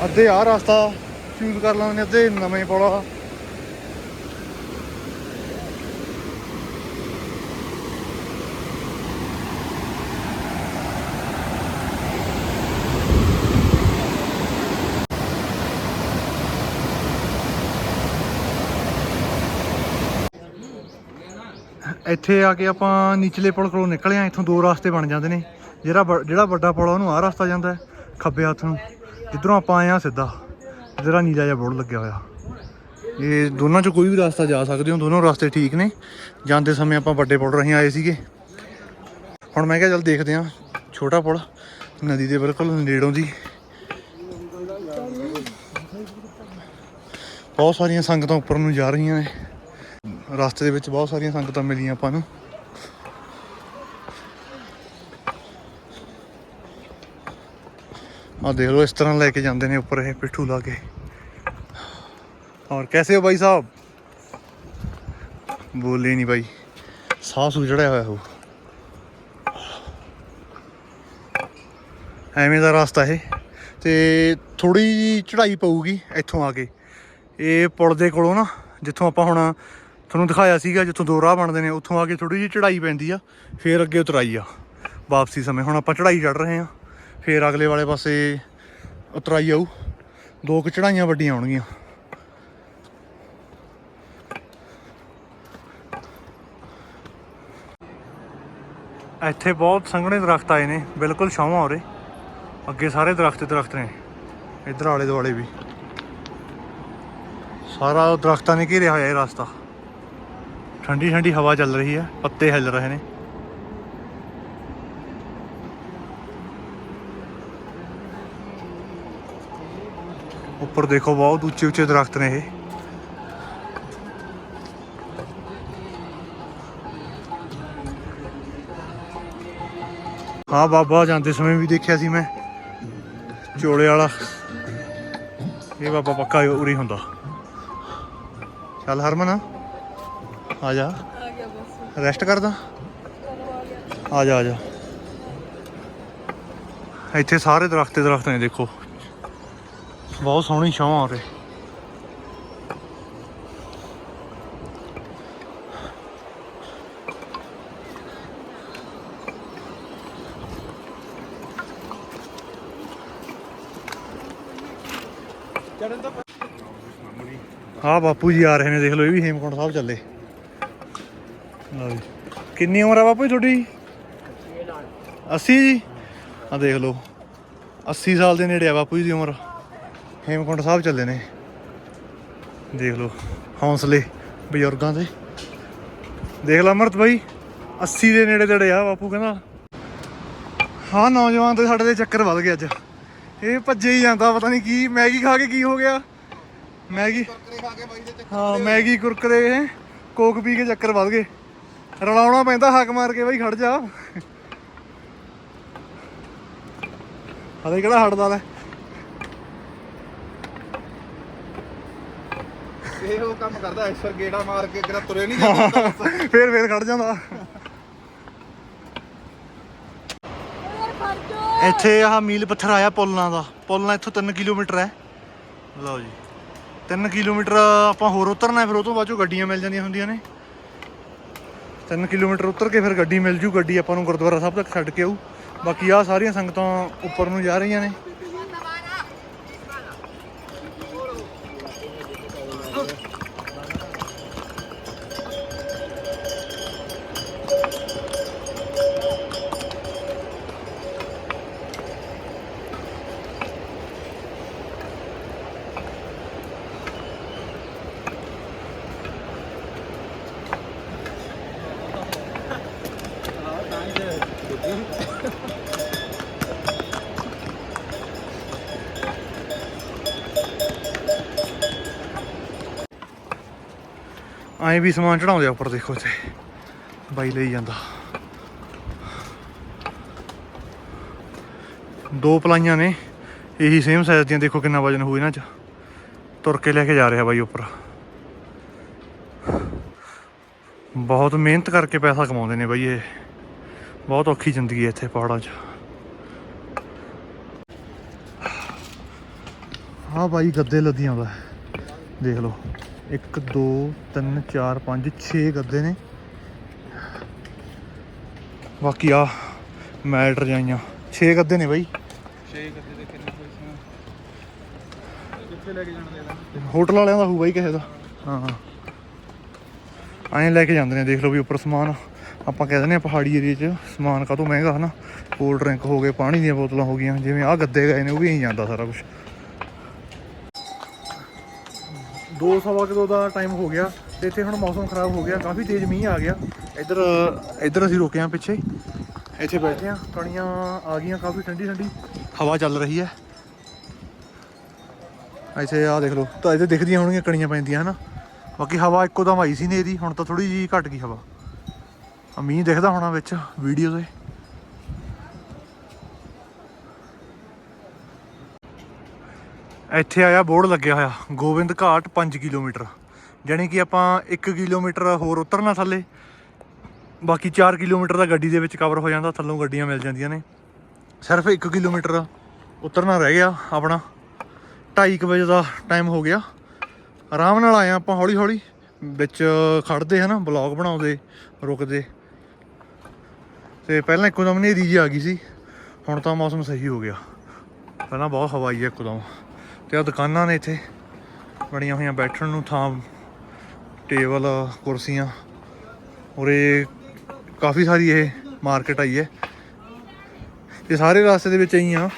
ਅੱਧੇ ਆ ਰਸਤਾ ਚੂਜ਼ ਕਰ ਲਾਉਂਦੇ ਅੱਧੇ ਨਵੇਂ ਪੌੜਾ। ਇੱਥੇ ਆ ਕੇ ਆਪਾਂ ਨੀਚਲੇ ਪੁਲ ਕੋਲੋਂ ਨਿਕਲੇ ਆ ਇੱਥੋਂ ਦੋ ਰਸਤੇ ਬਣ ਜਾਂਦੇ ਨੇ। ਜਿਹੜਾ ਵ- ਜਿਹੜਾ ਵੱਡਾ ਪੁਲ ਆ ਉਹਨੂੰ ਆਹ ਰਸਤਾ ਜਾਂਦਾ ਹੈ, ਖੱਬੇ ਹੱਥ ਨੂੰ। ਜਿੱਧਰੋਂ ਆਪਾਂ ਆਏ ਆ ਸਿੱਧਾ ਜਿਹੜਾ ਨੀਲਾ ਜਿਹਾ ਬੋਰਡ ਲੱਗਿਆ ਹੋਇਆ। ਇਹ ਦੋਨਾਂ ਚੋਂ ਕੋਈ ਵੀ ਰਸਤਾ ਜਾ ਸਕਦੇ ਹੋ ਦੋਨੋਂ ਰਸਤੇ ਠੀਕ ਨੇ। ਜਾਂਦੇ ਸਮੇਂ ਆਪਾਂ ਵੱਡੇ ਪੁਲ ਰਾਹੀਂ ਆਏ ਸੀਗੇ। ਹੁਣ ਮੈਂ ਕਿਹਾ ਚੱਲ ਦੇਖਦੇ ਆ ਛੋਟਾ ਪੁਲ ਨਦੀ ਦੇ ਬਿਲਕੁਲ ਨੇੜੋਂ ਦੀ। ਬਹੁਤ ਸਾਰੀਆਂ ਸੰਗਤਾਂ ਉੱਪਰ ਨੂੰ ਜਾ ਰਹੀਆਂ ਨੇ। ਰਸਤੇ ਦੇ ਵਿੱਚ ਬਹੁਤ ਸਾਰੀਆਂ ਸੰਗਤਾਂ ਮਿਲੀਆਂ ਆਪਾਂ ਨੂੰ। ਆ ਦੇਖ ਲਓ, ਇਸ ਤਰ੍ਹਾਂ ਲੈ ਕੇ ਜਾਂਦੇ ਨੇ ਉੱਪਰ ਇਹ ਪਿੱਠੂ ਲਾ ਕੇ। ਔਰ ਕੈਸੇ ਹੋ ਬਾਈ ਸਾਹਿਬ? ਬੋਲੇ ਨਹੀਂ ਬਾਈ। ਸਾਹ ਸੂ ਜੜਿਆ ਹੋਇਆ ਹੋ ਐਵੇਂ ਦਾ ਰਸਤਾ ਇਹ। ਤੇ ਥੋੜੀ ਚੜ੍ਹਾਈ ਪਊਗੀ ਇੱਥੋਂ ਆ ਕੇ। ਇਹ ਪੁਲ ਦੇ ਕੋਲੋਂ ਨਾ, ਜਿੱਥੋਂ ਆਪਾਂ ਹੁਣ ਤੁਹਾਨੂੰ ਦਿਖਾਇਆ ਸੀਗਾ ਜਿੱਥੋਂ ਦੋ ਰਾਹ ਬਣਦੇ ਨੇ, ਉੱਥੋਂ ਆ ਕੇ ਥੋੜੀ ਜਿਹੀ ਚੜ੍ਹਾਈ ਪੈਂਦੀ ਆ, ਫੇਰ ਅੱਗੇ ਉਤਰਾਈ ਆ, ਵਾਪਸੀ ਸਮੇਂ। ਹੁਣ ਆਪਾਂ ਚੜ੍ਹਾਈ ਚੜ ਰਹੇ ਆ, ਫੇਰ ਅਗਲੇ ਵਾਲੇ ਪਾਸੇ ਉਤਰਾਈ ਆਊ। ਦੋ ਕੁ ਚੜ੍ਹਾਈਆਂ ਵੱਡੀਆਂ ਆਉਣਗੀਆਂ। ਇੱਥੇ ਬਹੁਤ ਸੰਘਣੇ ਦਰਖਤ ਆਏ ਨੇ, ਬਿਲਕੁਲ ਛਾਵਾਂ ਹੋ ਅੱਗੇ ਸਾਰੇ ਦਰਖਤ ਹੀ ਦਰਖਤ ਨੇ, ਇੱਧਰ ਆਲੇ ਦੁਆਲੇ ਵੀ। ਸਾਰਾ ਦਰਖਤਾਂ ਨੇ ਘੇਰਿਆ ਹੋਇਆ ਇਹ ਰਸਤਾ। ਠੰਡੀ ਠੰਡੀ ਹਵਾ ਚੱਲ ਰਹੀ ਹੈ ਪੱਤੇ ਹਿੱਲ ਰਹੇ ਨੇ। ਉੱਪਰ ਦੇਖੋ ਬਹੁਤ ਉੱਚੇ ਉੱਚੇ ਦਰਖਤ ਨੇ ਇਹ। ਹਾਂ, ਬਾਬਾ ਜਾਂਦੇ ਸਮੇਂ ਵੀ ਦੇਖਿਆ ਸੀ ਮੈਂ। ਚੋਲੇ ਵਾਲਾ। ਇਹ ਬਾਬਾ ਪੱਕਾ ਉਰੀ ਹੁੰਦਾ। ਚੱਲ ਹਰਮਨ। ਆ ਜਾ। ਆ ਗਿਆ ਬਸ ਰੈਸਟ ਕਰਦਾ ਆ ਜਾ ਆ ਜਾ। ਇੱਥੇ ਸਾਰੇ ਦਰਖਤ ਹੀ ਦਰਖਤ ਨੇ ਦੇਖੋ। ਬਹੁਤ ਸੋਹਣੀ ਛਾਂ ਆ ਰਹੇ ਤੋਂ ਹਾਂ ਬਾਪੂ ਜੀ ਆ ਰਹੇ ਨੇ ਦੇਖ ਲਓ ਇਹ ਵੀ ਹੇਮਕੁੰਟ ਸਾਹਿਬ ਚੱਲੇ। ਲਓ ਜੀ। ਕਿੰਨੀ ਉਮਰ ਆ ਬਾਪੂ ਜੀ ਤੁਹਾਡੀ? 80 ਜੀ? ਆ ਦੇਖ ਲਓ। 80 ਸਾਲ ਦੇ ਨੇੜੇ ਆ ਬਾਪੂ ਜੀ ਦੀ ਉਮਰ। ਹੇਮਕੁੰਟ ਸਾਹਿਬ ਚੱਲੇ ਨੇ। ਦੇਖ ਲਓ ਹੌਸਲੇ ਬਜ਼ੁਰਗਾਂ ਦੇ। ਦੇਖ ਲਾ ਅਮਰਤ ਬਾਈ 80 ਦੇ ਨੇੜੇ ਤੇੜੇ ਆ ਬਾਪੂ ਕਹਿੰਦਾ। ਹਾਂ ਨੌਜਵਾਨ ਤੇ ਸਾਡੇ ਦੇ ਚੱਕਰ ਵੱਧ ਗਏ ਅੱਜ। ਇਹ ਭੱਜੇ ਹੀ ਜਾਂਦਾ ਪਤਾ ਨਹੀਂ ਕੀ ਮੈਗੀ ਖਾ ਕੇ ਕੀ ਹੋ ਗਿਆ? ਮੈਗੀ ਕੁਰਕਰੇ ਖਾ ਕੇ ਬਾਈ ਦੇ ਤੇ ਹਾਂ ਮੈਗੀ ਕੁਰਕਰੇ ਕੋਕ ਪੀ ਕੇ ਚੱਕਰ ਵੱਧ ਗਏ। ਰਲਾਉਣਾ ਪੈਂਦਾ ਹੱਕ ਮਾਰ ਕੇ ਬਾਈ ਖੜ ਜਾ। ਹਲੇ ਕਿਹੜਾ ਹਟਦਾ ਲੈ। ਇਹ ਉਹ ਕੰਮ ਕਰਦਾ ਐਸਰ ਗੇੜਾ ਮਾਰ ਕੇ ਕਿਹੜਾ ਤੁਰੇ ਨਹੀਂ ਜਾਂਦਾ। ਫੇਰ ਫੇਰ ਖੜ ਜਾਂਦਾ। ਇੱਥੇ ਆਹ ਮੀਲ ਪੱਥਰ ਆਇਆ ਪੁੱਲਾਂ ਦਾ। ਪੁੱਲਾਂ ਇੱਥੋਂ 3 ਕਿਲੋਮੀਟਰ ਹੈ। ਲਓ ਜੀ। 3 ਕਿਲੋਮੀਟਰ ਆਪਾਂ ਹੋਰ ਉਤਰਨਾ ਫਿਰ ਉਹ ਤੋਂ ਬਾਅਦ ਚੋਂ ਗੱਡੀਆਂ ਮਿਲ ਜਾਂਦੀਆਂ ਹੁੰਦੀਆਂ ਨੇ। 3 ਕਿਲੋਮੀਟਰ ਉਤਰ ਕੇ ਫਿਰ ਗੱਡੀ ਮਿਲ ਜੂ, ਗੱਡੀ ਆਪਾਂ ਨੂੰ ਗੁਰਦੁਆਰਾ ਸਾਹਿਬ ਤੱਕ ਛੱਡ ਕੇ ਆਊ। ਬਾਕੀ ਆਹ ਸਾਰੀਆਂ ਸੰਗਤਾਂ ਉੱਪਰ ਨੂੰ ਜਾ ਰਹੀਆਂ ਨੇ। ਐਂ ਵੀ ਸਮਾਨ ਚੜਾਉਂਦੇ ਉੱਪਰ ਦੇਖੋ ਇੱਥੇ। ਬਾਈ ਲਈ ਜਾਂਦਾ। ਦੋ ਪਲਾਈਆਂ ਨੇ, ਇਹੀ ਸੇਮ ਸਾਈਜ਼ ਦੀਆਂ, ਦੇਖੋ ਕਿੰਨਾ ਵਜਨ ਹੋਊ ਇਹਨਾਂ 'ਚ। ਤੁਰ ਕੇ ਲੈ ਕੇ ਜਾ ਰਿਹਾ ਬਾਈ ਉੱਪਰ। ਬਹੁਤ ਮਿਹਨਤ ਕਰਕੇ ਪੈਸਾ ਕਮਾਉਂਦੇ ਨੇ ਬਾਈ ਇਹ। ਬਹੁਤ ਔਖੀ ਜ਼ਿੰਦਗੀ ਹੈ ਇੱਥੇ ਪਹਾੜਾਂ 'ਚ। ਆ ਬਾਈ ਗੱਦੇ ਲੱਦੀ ਆਉਂਦਾ ਦੇਖ ਲਓ। 1 2 3 4 5 6 ਗੱਦੇ ਨੇ। ਬਾਕੀ ਆ ਮੈਟ ਰਜਾਈਆਂ। 6 ਗੱਦੇ ਨੇ ਬਾਈ। 6 ਗੱਦੇ ਦੇ ਕਿੰਨੇ ਪੈਸੇ ਕਿੱਥੇ ਲੈ ਕੇ ਜਾਣ ਦੇ ਦਾਂ ਹੋਟਲ ਵਾਲਿਆਂ ਦਾ ਹੋਊ ਬਾਈ ਕਿਸੇ ਦਾ। ਹਾਂ ਹਾਂ। ਐਂ ਲੈ ਕੇ ਜਾਂਦੇ ਨੇ ਦੇਖ ਲਓ ਵੀ ਉੱਪਰ ਸਮਾਨ। ਆਪਾਂ ਕਹਿ ਦਿੰਦੇ ਆ ਪਹਾੜੀ ਏਰੀਆ 'ਚ ਸਮਾਨ ਕਾਹਤੋਂ ਮਹਿੰਗਾ ਹਨਾ। ਕੋਲਡ ਡਰਿੰਕ ਹੋ ਗਏ ਪਾਣੀ ਦੀਆਂ ਬੋਤਲਾਂ ਹੋ ਗਈਆਂ। ਜਿਵੇਂ ਆਹ ਗੱਦੇ ਗਏ ਨੇ ਉਹ ਵੀ ਐਂ ਜਾਂਦਾ ਸਾਰਾ ਕੁਝ ਦੋ ਸਵਾ ਕਿਲੋ ਦਾ ਟਾਈਮ ਹੋ ਗਿਆ ਤੇ ਇੱਥੇ ਹੁਣ ਮੌਸਮ ਖਰਾਬ ਹੋ ਗਿਆ, ਕਾਫੀ ਤੇਜ਼ ਮੀਂਹ ਆ ਗਿਆ। ਇੱਧਰ ਇੱਧਰ ਅਸੀਂ ਰੁਕੇ ਆ ਪਿੱਛੇ। ਇੱਥੇ ਬੈਠੇ ਆ ਕਣੀਆਂ ਆ ਗਈਆਂ, ਕਾਫੀ ਠੰਡੀ ਠੰਡੀ। ਹਵਾ ਚੱਲ ਰਹੀ ਹੈ। ਇੱਥੇ ਆ ਦੇਖ ਲਓ, ਤਾਂ ਇੱਥੇ ਦਿਖਦੀਆਂ ਹੋਣਗੀਆਂ ਕਣੀਆਂ ਪੈਂਦੀਆਂ, ਹਨਾ। ਬਾਕੀ ਹਵਾ ਇੱਕੋ ਦਮ ਆਈ ਸੀ ਨੇ ਇਹਦੀ, ਹੁਣ ਤਾਂ ਥੋੜੀ ਜੀ ਘਟ ਗਈ ਹਵਾ। ਆ ਮੀਂਹ ਦਿਖਦਾ ਹੋਣਾ ਵਿੱਚ ਵੀਡੀਓ ਦੇ ਇੱਥੇ ਆਇਆ, ਬੋਰਡ ਲੱਗਿਆ ਹੋਇਆ, ਗੋਬਿੰਦ ਘਾਟ 5 ਕਿਲੋਮੀਟਰ। ਜਾਣੀ ਕਿ ਆਪਾਂ 1 ਕਿਲੋਮੀਟਰ ਹੋਰ ਉਤਰਨਾ ਥੱਲੇ, ਬਾਕੀ 4 ਕਿਲੋਮੀਟਰ ਦਾ ਗੱਡੀ ਦੇ ਵਿੱਚ ਕਵਰ ਹੋ ਜਾਂਦਾ, ਥੱਲੋਂ ਗੱਡੀਆਂ ਮਿਲ ਜਾਂਦੀਆਂ ਨੇ। ਸਿਰਫ 1 ਕਿਲੋਮੀਟਰ ਉਤਰਨਾ ਰਹਿ ਗਿਆ ਆਪਣਾ। 2:30 ਵਜੇ ਦਾ ਟਾਈਮ ਹੋ ਗਿਆ। ਆਰਾਮ ਨਾਲ ਆਏ ਹਾਂ ਆਪਾਂ ਹੌਲੀ ਹੌਲੀ ਵਿੱਚ ਖੜਦੇ ਹਨਾ ਬਲੌਗ ਬਣਾਉਂਦੇ, ਰੁਕਦੇ। ਤੇ ਪਹਿਲਾਂ ਇੱਕੋ ਦਮ ਹਨੇਰੀ ਜੀ ਆ ਗਈ ਸੀ, ਹੁਣ ਤਾਂ ਮੌਸਮ ਸਹੀ ਹੋ ਗਿਆ। ਪਹਿਲਾਂ ਬਹੁਤ ਹਵਾਈ ਹੈ ਇੱਕੋ ਦਮ। ਤੇ ਆ ਦੁਕਾਨਾਂ ਨੇ ਇੱਥੇ। ਬਣੀਆਂ ਹੋਈਆਂ ਬੈਠਣ ਨੂੰ ਥਾਂ, ਟੇਬਲ, ਕੁਰਸੀਆਂ। ਉਰੇ ਕਾਫੀ ਸਾਰੀ ਇਹ ਮਾਰਕੀਟ ਆਈ ਹੈ। ਇਹ ਸਾਰੇ ਰਸਤੇ ਦੇ ਵਿੱਚ ਆਈ ਆ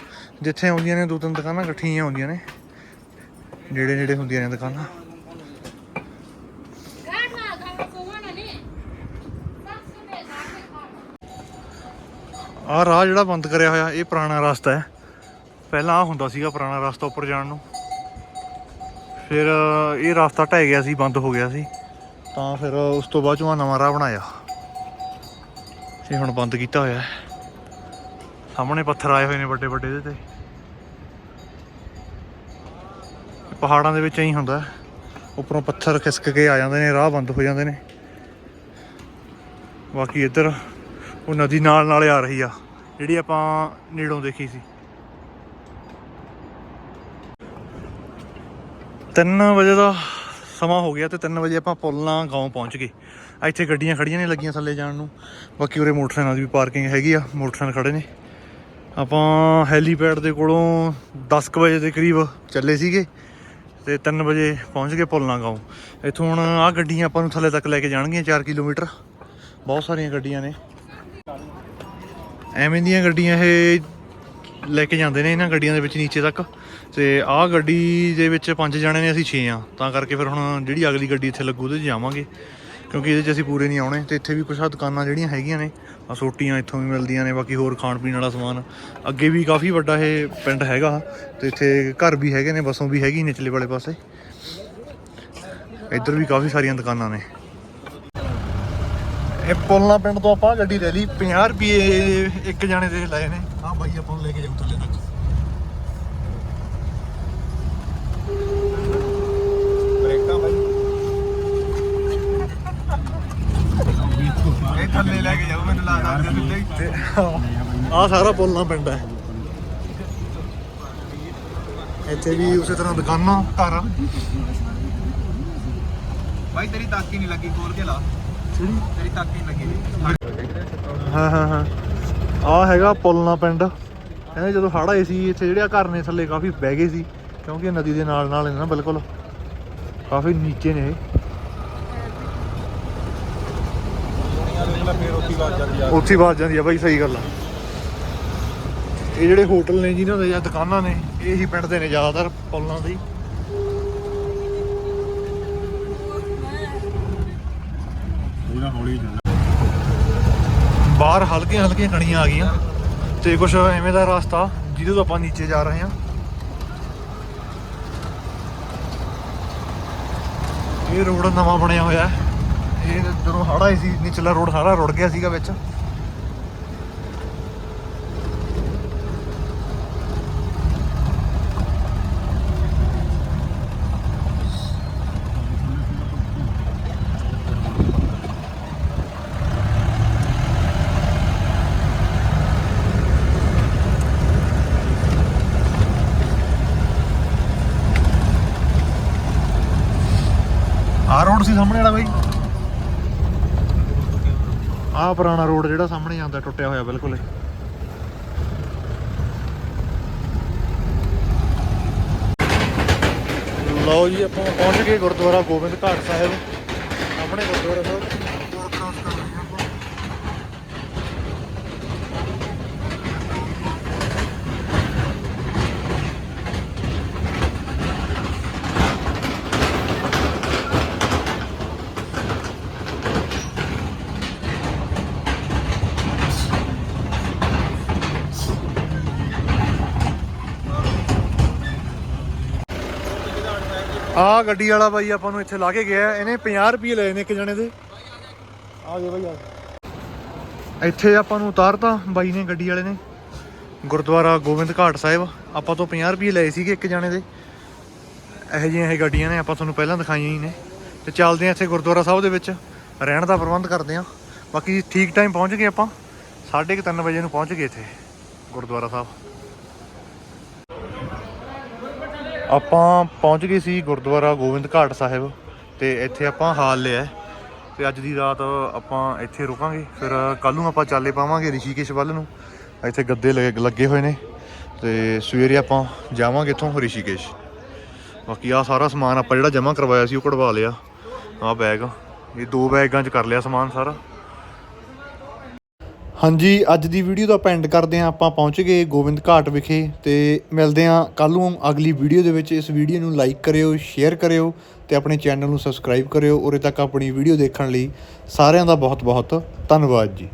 ਜਿੱਥੇ ਆਉਂਦੀਆਂ ਨੇ, ਦੋ ਤਿੰਨ ਦੁਕਾਨਾਂ ਇਕੱਠੀਆਂ ਆਉਂਦੀਆਂ ਨੇ। ਨੇੜੇ ਨੇੜੇ ਹੁੰਦੀਆਂ ਨੇ ਦੁਕਾਨਾਂ। ਗਾਣਾ ਆਹ ਰਾਹ ਜਿਹੜਾ ਬੰਦ ਕਰਿਆ ਹੋਇਆ, ਇਹ ਪੁਰਾਣਾ ਰਸਤਾ ਹੈ। ਪਹਿਲਾਂ ਆ ਹੁੰਦਾ ਸੀਗਾ ਪੁਰਾਣਾ ਰਸਤਾ ਉੱਪਰ ਜਾਣ ਨੂੰ। ਫਿਰ ਇਹ ਰਸਤਾ ਢਹਿ ਗਿਆ ਸੀ, ਬੰਦ ਹੋ ਗਿਆ ਸੀ। ਤਾਂ ਫਿਰ ਉਸ ਤੋਂ ਬਾਅਦ ਚੋਂ ਆਹ ਨਵਾਂ ਰਾਹ ਬਣਾਇਆ। ਇਹ ਹੁਣ ਬੰਦ ਕੀਤਾ ਹੋਇਆ ਹੈ। ਸਾਹਮਣੇ ਪੱਥਰ ਆਏ ਹੋਏ ਨੇ ਵੱਡੇ ਵੱਡੇ ਇਹਦੇ ਤੇ। ਪਹਾੜਾਂ ਦੇ ਵਿੱਚ ਐਂ ਹੁੰਦਾ ਉੱਪਰੋਂ ਪੱਥਰ ਖਿਸਕ ਕੇ ਆ ਜਾਂਦੇ ਨੇ, ਰਾਹ ਬੰਦ ਹੋ ਜਾਂਦੇ ਨੇ। ਬਾਕੀ ਇੱਧਰ ਉਹ ਨਦੀ ਨਾਲ ਨਾਲ ਆ ਰਹੀ ਆ, ਜਿਹੜੀ ਆਪਾਂ ਨੇੜੋਂ ਦੇਖੀ ਸੀ। 3 ਵਜੇ ਦਾ ਸਮਾਂ ਹੋ ਗਿਆ ਤੇ 3 ਵਜੇ ਆਪਾਂ ਪੁੱਲਾਂ ਗਾਉਂ ਪਹੁੰਚ ਗਏ। ਇੱਥੇ ਗੱਡੀਆਂ ਖੜੀਆਂ ਨੇ ਲੱਗੀਆਂ ਥੱਲੇ ਜਾਣ ਨੂੰ। ਬਾਕੀ ਉਰੇ ਮੋਟਰਸਾਈਕਲਾਂ ਦੀ ਵੀ ਪਾਰਕਿੰਗ ਹੈਗੀ ਆ, ਮੋਟਰਸਾਈਕਲ ਖੜੇ ਨੇ। ਆਪਾਂ ਹੈਲੀਪੈਡ ਦੇ ਕੋਲੋਂ 10 ਕੁ ਵਜੇ ਦੇ ਕਰੀਬ ਚੱਲੇ ਸੀਗੇ ਤੇ 3 ਵਜੇ ਪਹੁੰਚ ਗਏ ਪੁੱਲਾਂ ਗਾਉਂ। ਇੱਥੋਂ ਹੁਣ ਆ ਗੱਡੀਆਂ ਆਪਾਂ ਨੂੰ ਥੱਲੇ ਤੱਕ ਲੈ ਕੇ ਜਾਣਗੀਆਂ 4 ਕਿਲੋਮੀਟਰ। ਬਹੁਤ ਸਾਰੀਆਂ ਗੱਡੀਆਂ ਨੇ। ਐਵੇਂ ਦੀਆਂ ਗੱਡੀਆਂ ਇਹ ਲੈ ਕੇ ਜਾਂਦੇ ਨੇ ਇਹਨਾਂ ਗੱਡੀਆਂ ਦੇ ਵਿੱਚ ਨੀਚੇ ਤੱਕ। ਤੇ ਆਹ ਗੱਡੀ ਦੇ ਵਿੱਚ ਪੰਜ ਜਣੇ ਨੇ, ਅਸੀਂ 6 ਆ। ਤਾਂ ਕਰਕੇ ਫਿਰ ਹੁਣ ਜਿਹੜੀ ਅਗਲੀ ਗੱਡੀ ਇੱਥੇ ਲੱਗੂ, ਉਹਦੇ 'ਚ ਜਾਵਾਂਗੇ। ਕਿਉਂਕਿ ਇਹਦੇ 'ਚ ਅਸੀਂ ਪੂਰੇ ਨਹੀਂ ਆਉਣੇ। ਤੇ ਇੱਥੇ ਵੀ ਕੁਛ ਆ ਦੁਕਾਨਾਂ ਜਿਹੜੀਆਂ ਹੈਗੀਆਂ ਨੇ ਆ ਸੋਟੀਆਂ ਇੱਥੋਂ ਵੀ ਮਿਲਦੀਆਂ ਨੇ, ਬਾਕੀ ਹੋਰ ਖਾਣ ਪੀਣ ਵਾਲਾ ਸਮਾਨ। ਅੱਗੇ ਵੀ ਕਾਫੀ ਵੱਡਾ ਇਹ ਪਿੰਡ ਹੈਗਾ। ਤੇ ਇੱਥੇ ਘਰ ਵੀ ਹੈਗੇ ਨੇ, ਬੱਸੋਂ ਵੀ ਹੈਗੀ ਨਿਚਲੇ ਵਾਲੇ ਪਾਸੇ। ਇੱਧਰ ਵੀ ਕਾਫੀ ਸਾਰੀਆਂ ਦੁਕਾਨਾਂ ਨੇ। ਇਹ ਪੁਲਨਾ ਪਿੰਡ ਤੋਂ ਆਪਾਂ ਗੱਡੀ ਲੈ ਲਈ। 50 ਰੁਪਏ ਇੱਕ ਜਾਣੇ ਦੇ ਲਏ ਨੇ। ਹਾਂ ਬਾਈ ਆਪਾਂ ਨੂੰ ਲੈ ਕੇ ਜਾਊ ਥੱਲੇ ਤੱਕ ਬ੍ਰੇਕਾਂ ਬਾਈ ਇਹ ਥੱਲੇ ਲੈ ਕੇ ਜਾਓ ਮੈਨੂੰ ਲੱਗਦਾ ਉਹਦੇ ਥੱਲੇ ਹੀ ਤੇ ਆਹ ਸਾਰਾ ਪੁਲਨਾ ਪਿੰਡ ਹੈ। ਇੱਥੇ ਵੀ ਉਸੇ ਤਰ੍ਹਾਂ ਦੁਕਾਨਾਂ ਘਰ। ਬਾਈ ਤੇਰੀ ਤਾਕੀ ਨਹੀਂ ਲੱਗੀ ਖੋਲ ਕੇ ਲਾ। ਤੇਰੀ ਤਾਕੀ ਨਹੀਂ ਲੱਗੀ। ਹਾਂ ਹਾਂ ਹਾਂ। ਆਹ ਹੈਗਾ ਪੁਲਨਾ ਪਿੰਡ। ਕਹਿੰਦੇ ਜਦੋਂ ਹੜ੍ਹ ਆਏ ਸੀ ਇੱਥੇ ਜਿਹੜੇ ਘਰ ਨੇ ਥੱਲੇ ਕਾਫੀ ਬਹਿ ਗਏ ਸੀ ਕਿਉਂਕਿ ਨਦੀ ਦੇ ਨਾਲ ਨਾਲ ਨੇ ਨਾ ਬਿਲਕੁਲ। ਕਾਫੀ ਨੀਚੇ ਨੇ ਇਹ। ਉੱਥੇ ਬਾਤ ਜਾਂਦੀ ਆ। ਉੱਥੇ ਹੀ ਬਾਤ ਜਾਂਦੀ ਆ ਬਾਈ ਸਹੀ ਗੱਲ ਆ। ਇਹ ਜਿਹੜੇ ਹੋਟਲ ਨੇ ਜਿਨ੍ਹਾਂ ਦੇ ਜਾਂ ਦੁਕਾਨਾਂ ਨੇ ਇਹ ਹੀ ਪਿੰਡ ਦੇ ਨੇ ਜ਼ਿਆਦਾਤਰ ਪੁਲਾਂ ਦੇ ਬਾਹਰ ਹਲਕੀਆਂ ਹਲਕੀਆਂ ਕਣੀਆਂ ਆ ਗਈਆਂ ਤੇ ਕੁਝ ਐਵੇਂ ਦਾ ਰਸਤਾ ਜਿਹਦੇ ਤੋਂ ਆਪਾਂ ਨੀਚੇ ਜਾ ਰਹੇ ਹਾਂ। ਇਹ ਰੋਡ ਨਵਾਂ ਬਣਿਆ ਹੋਇਆ ਹੈ। ਇਹ ਜਦੋਂ ਹੜਾ ਸੀ, ਨਿਚਲਾ ਰੋਡ ਸਾਰਾ ਰੁੜ ਗਿਆ ਸੀਗਾ ਵਿੱਚ। ਆ ਰੋਡ ਸੀ ਸਾਹਮਣੇ ਵਾਲਾ ਬਾਈ। ਆਹ ਪੁਰਾਣਾ ਰੋਡ ਜਿਹੜਾ ਸਾਹਮਣੇ ਜਾਂਦਾ ਟੁੱਟਿਆ ਹੋਇਆ ਬਿਲਕੁਲ। ਲਓ ਜੀ, ਆਪਾਂ ਪਹੁੰਚ ਗਏ ਗੁਰਦੁਆਰਾ ਗੋਬਿੰਦ ਘਾਟ ਸਾਹਿਬ। ਸਾਹਮਣੇ ਗੁਰਦੁਆਰਾ ਸਾਹਿਬ। ਆਹ ਗੱਡੀ ਵਾਲਾ ਬਾਈ ਆਪਾਂ ਨੂੰ ਇੱਥੇ ਲਾ ਕੇ ਗਿਆ। ਇਹਨੇ 50 ਰੁਪਏ ਲਏ ਨੇ ਇੱਕ ਜਣੇ ਦੇ। ਆ ਗਏ ਬਾਈ, ਆ ਇੱਥੇ ਆਪਾਂ ਨੂੰ ਉਤਾਰਤਾ ਬਾਈ ਨੇ ਗੱਡੀ ਵਾਲੇ ਨੇ। ਗੁਰਦੁਆਰਾ ਗੋਬਿੰਦ ਘਾਟ ਸਾਹਿਬ। ਆਪਾਂ ਤੋਂ 50 ਰੁਪਏ ਲਏ ਸੀਗੇ ਇੱਕ ਜਣੇ ਦੇ। ਇਹੋ ਜਿਹੀਆਂ ਇਹ ਗੱਡੀਆਂ ਨੇ, ਆਪਾਂ ਤੁਹਾਨੂੰ ਪਹਿਲਾਂ ਦਿਖਾਈਆਂ ਹੀ ਨੇ। ਤੇ ਚੱਲਦੇ ਆ ਇੱਥੇ ਗੁਰਦੁਆਰਾ ਸਾਹਿਬ ਦੇ ਵਿੱਚ। ਰਹਿਣ ਦਾ ਪ੍ਰਬੰਧ ਕਰਦੇ ਆ ਬਾਕੀ ਠੀਕ ਟਾਈਮ ਪਹੁੰਚ ਗਏ ਆਪਾਂ। 3:30 ਵਜੇ ਨੂੰ ਪਹੁੰਚ ਗਏ ਇੱਥੇ ਗੁਰਦੁਆਰਾ ਸਾਹਿਬ। ਆਪਾਂ ਪਹੁੰਚ ਗਏ ਸੀ ਗੁਰਦੁਆਰਾ ਗੋਬਿੰਦ ਘਾਟ ਸਾਹਿਬ ਤੇ ਇੱਥੇ ਆਪਾਂ ਹਾਲ ਲਿਆ ਹੈ। ਤੇ ਅੱਜ ਦੀ ਰਾਤ ਆਪਾਂ ਇੱਥੇ ਰੁਕਾਂਗੇ। ਫਿਰ ਕੱਲ ਨੂੰ ਆਪਾਂ ਚਾਲੇ ਪਾਵਾਂਗੇ ਰਿਸ਼ੀਕੇਸ਼ ਵੱਲ ਨੂੰ। ਇੱਥੇ ਗੱਦੇ ਲੱਗੇ ਲੱਗੇ ਹੋਏ ਨੇ। ਤੇ ਸਵੇਰੇ ਆਪਾਂ ਜਾਵਾਂਗੇ ਇੱਥੋਂ ਰਿਸ਼ੀਕੇਸ਼। ਬਾਕੀ ਆ ਸਾਰਾ ਸਮਾਨ ਆਪਾਂ ਜਿਹੜਾ ਜਮ੍ਹਾਂ ਕਰਵਾਇਆ ਸੀ ਉਹ ਕਢਵਾ ਲਿਆ। ਆ ਬੈਗ ਇਹ ਦੋ ਬੈਗਾਂ 'ਚ ਕਰ ਲਿਆ ਸਮਾਨ ਸਾਰਾ। ਹਾਂਜੀ, ਅੱਜ ਦੀ ਵੀਡੀਓ ਦਾ ਪੈਂਡ ਕਰਦੇ ਹਾਂ। ਆਪਾਂ ਪਹੁੰਚ ਗਏ ਗੋਬਿੰਦ ਘਾਟ ਵਿਖੇ ਤੇ ਮਿਲਦੇ ਹਾਂ ਕੱਲ ਨੂੰ ਅਗਲੀ ਵੀਡੀਓ ਦੇ ਵਿੱਚ। ਇਸ ਵੀਡੀਓ ਨੂੰ ਲਾਈਕ ਕਰਿਓ ਸ਼ੇਅਰ ਕਰਿਓ ਤੇ ਆਪਣੇ ਚੈਨਲ ਨੂੰ ਸਬਸਕ੍ਰਾਈਬ ਕਰਿਓ। ਉਰੇ ਤੱਕ ਆਪਣੀ ਵੀਡੀਓ ਦੇਖਣ ਲਈ ਸਾਰਿਆਂ ਦਾ ਬਹੁਤ ਬਹੁਤ ਧੰਨਵਾਦ ਜੀ।